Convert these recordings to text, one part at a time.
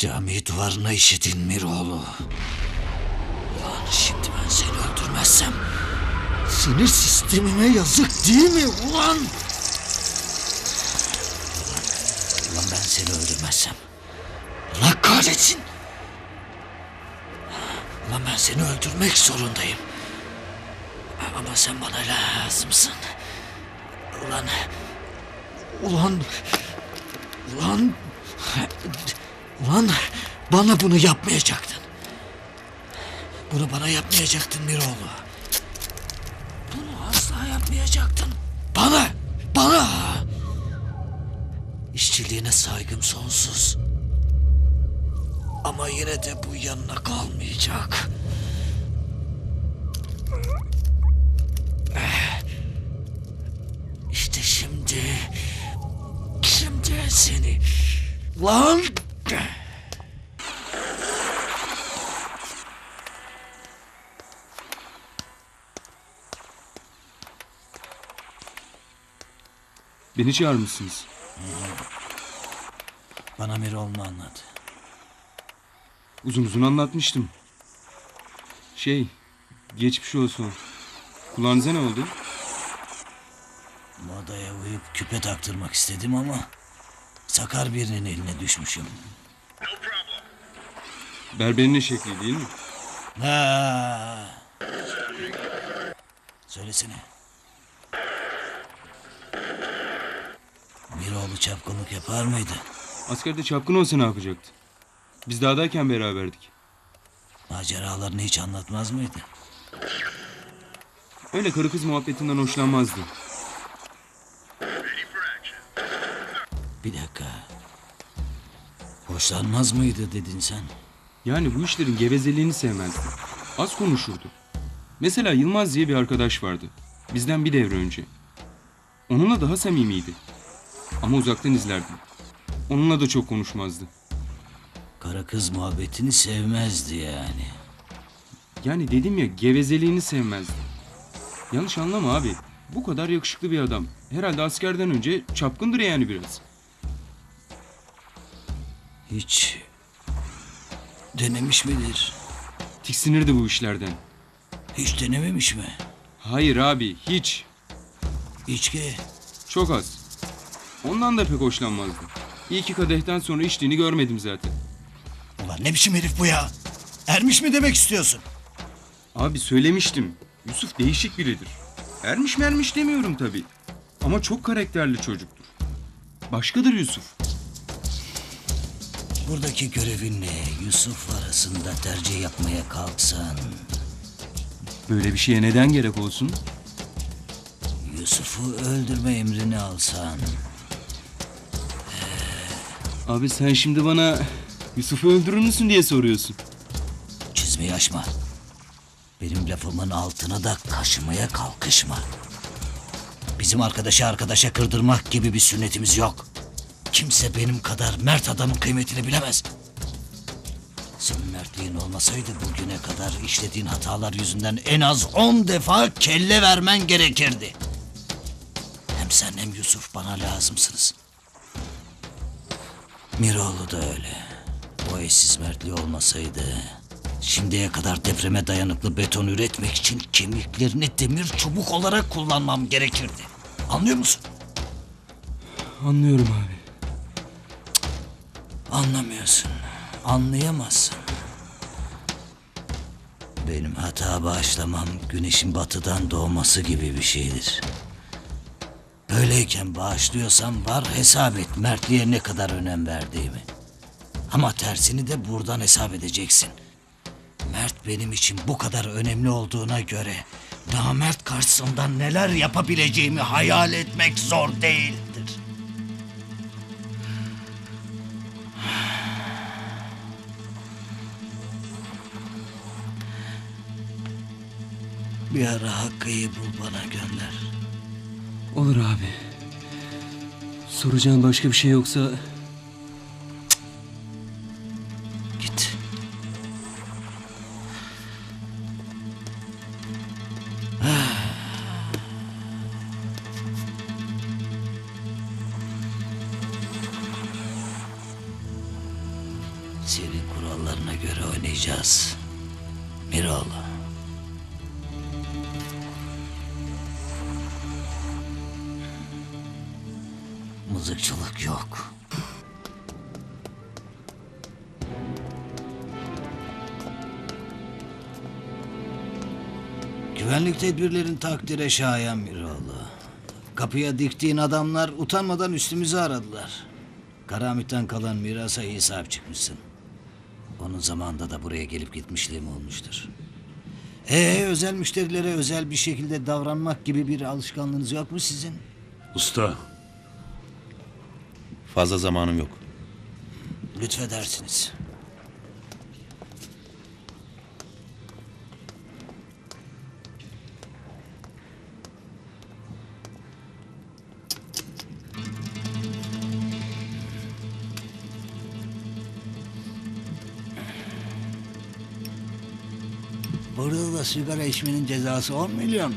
Cami duvarına işitin Miroğlu. Ulan şimdi ben seni öldürmezsem... Sinir sistemime yazık değil mi ulan? Ulan ben seni öldürmezsem... Allah kahretsin! Ulan ben seni öldürmek zorundayım. Ama sen bana lazımsın. Ulan... Ulan... Ulan... Ulan bana bunu yapmayacaktın. Bunu bana yapmayacaktın Miroğlu. Bunu asla yapmayacaktın. Bana! Bana! İşçiliğine saygım sonsuz. Ama yine de bu yanına kalmayacak. Eh. İşte şimdi... Şimdi seni... Lan! Beni çağırmışsınız. Bana Miroğlu'nu anlat. Uzun uzun anlatmıştım. Şey, geçmiş olsun. Kulağınıza ne oldu? Modaya uyup küpe taktırmak istedim ama... Sakar birinin eline düşmüşüm. Berberin şekli değil mi? Ha. Söylesene. Miroğlu çapkınlık yapar mıydı? Askerde çapkın olsa ne yapacaktı? Biz dağdayken beraberdik. Maceralarını hiç anlatmaz mıydı? Öyle karı kız muhabbetinden hoşlanmazdı. Bir dakika. Hoşlanmaz mıydı dedin sen? Yani bu işlerin gevezeliğini sevmezdi. Az konuşurdu. Mesela Yılmaz diye bir arkadaş vardı. Bizden bir devre önce. Onunla daha samimiydi. Ama uzaktan izlerdim. Onunla da çok konuşmazdı. Kara kız muhabbetini sevmezdi yani. Yani dedim ya gevezeliğini sevmezdi. Yanlış anlama abi. Bu kadar yakışıklı bir adam. Herhalde askerden önce çapkındır yani biraz. Hiç denemiş midir? Tiksinirdi bu işlerden. Hiç denememiş mi? Hayır abi hiç. İçki. Çok az. Ondan da pek hoşlanmazdı. İyi ki kadehten sonra içtiğini görmedim zaten. Ulan ne biçim herif bu ya? Ermiş mi demek istiyorsun? Abi söylemiştim. Yusuf değişik biridir. Ermiş mermiş demiyorum tabii. Ama çok karakterli çocuktur. Başkadır Yusuf. Buradaki görevinle Yusuf arasında tercih yapmaya kalksan... Böyle bir şeye neden gerek olsun? Yusuf'u öldürme emrini alsan... Abi sen şimdi bana Yusuf'u öldürür müsün diye soruyorsun. Çizmeyi açma. Benim lafımın altına da kaşımaya kalkışma. Bizim arkadaşı arkadaşa kırdırmak gibi bir sünnetimiz yok. Kimse benim kadar mert adamın kıymetini bilemez. Senin mertliğin olmasaydı bugüne kadar işlediğin hatalar yüzünden en az on defa kelle vermen gerekirdi. Hem sen hem Yusuf bana lazımsınız. Miroğlu da öyle. O eşsiz mertliği olmasaydı... Şimdiye kadar depreme dayanıklı beton üretmek için kemiklerini demir çubuk olarak kullanmam gerekirdi. Anlıyor musun? Anlıyorum abi. Anlamıyorsun. Anlayamazsın. Benim hata bağışlamam güneşin batıdan doğması gibi bir şeydir. Böyleyken bağışlıyorsam var hesap et mertliğe ne kadar önem verdiğimi. Ama tersini de buradan hesap edeceksin. Mert benim için bu kadar önemli olduğuna göre namert karşısında neler yapabileceğimi hayal etmek zor değildir. Bir ara Hakkı'yı bul bana gönder. Olur abi. Soracağın başka bir şey yoksa Git. Senin kurallarına göre oynayacağız. Miroğlu. Mızıkçılık yok. Güvenlik tedbirlerin takdire şayan Miroğlu. Kapıya diktiğin adamlar utanmadan üstümüzü aradılar. Karamit'ten kalan mirasa iyi sahip çıkmışsın. Onun zamanında da buraya gelip gitmişliğim olmuştur. Ee, özel müşterilere özel bir şekilde davranmak gibi bir alışkanlığınız yok mu sizin? Usta, Fazla zamanım yok. Lütfedersiniz. Burada da sigara içmenin cezası 10 milyon mu?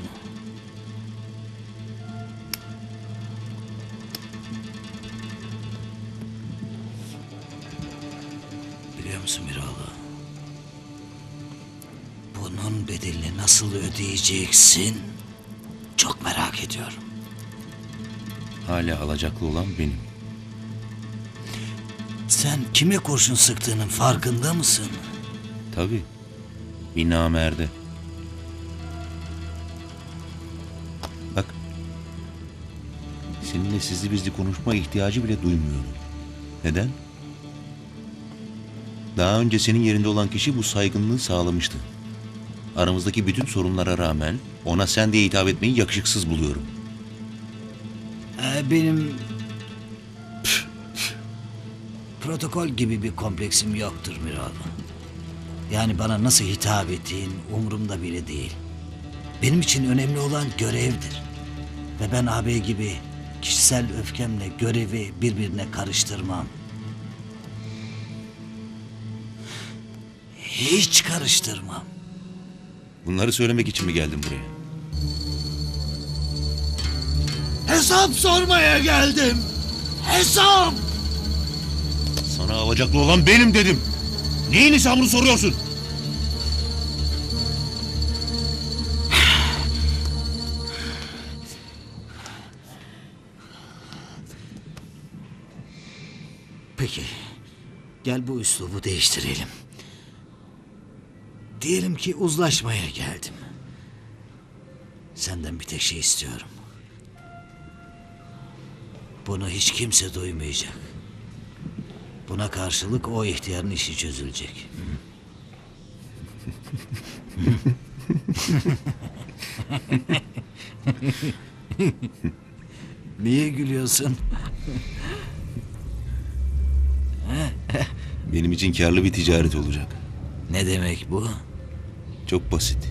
Musun Miroğlu? Bunun bedelini nasıl ödeyeceksin? Çok merak ediyorum. Hala alacaklı olan benim. Sen kime kurşun sıktığının farkında mısın? Tabii. Bir namerde. Bak. Seninle sizli bizli konuşma ihtiyacı bile duymuyorum. Neden? Daha önce senin yerinde olan kişi bu saygınlığı sağlamıştı. Aramızdaki bütün sorunlara rağmen ona sen diye hitap etmeyi yakışıksız buluyorum. Ee, benim protokol gibi bir kompleksim yoktur Miroğlu. Yani bana nasıl hitap ettiğin umurumda bile değil. Benim için önemli olan görevdir. Ve ben ağabey gibi kişisel öfkemle görevi birbirine karıştırmam. Hiç karıştırmam. Bunları söylemek için mi geldin buraya? Hesap sormaya geldim. Hesap! Sana alacaklı olan benim dedim. Neyin hesabını soruyorsun? Peki. Gel bu üslubu değiştirelim. Diyelim ki uzlaşmaya geldim. Senden bir tek şey istiyorum. Bunu hiç kimse duymayacak. Buna karşılık o ihtiyarın işi çözülecek. Niye gülüyorsun? Benim için karlı bir ticaret olacak. Ne demek bu? Çok basit.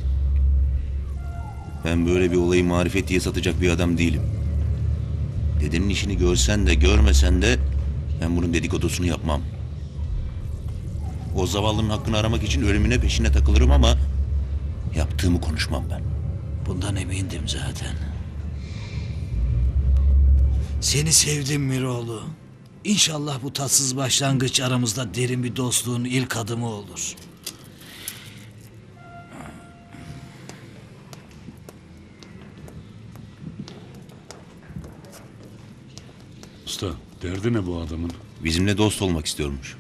Ben böyle bir olayı marifet diye satacak bir adam değilim. Dedenin işini görsen de görmesen de ben bunun dedikodusunu yapmam. O zavallının hakkını aramak için ölümüne peşine takılırım ama yaptığımı konuşmam ben. Bundan emindim zaten. Seni sevdim Miroğlu. İnşallah bu tatsız başlangıç aramızda derin bir dostluğun ilk adımı olur. Usta derdi ne bu adamın? Bizimle dost olmak istiyormuş.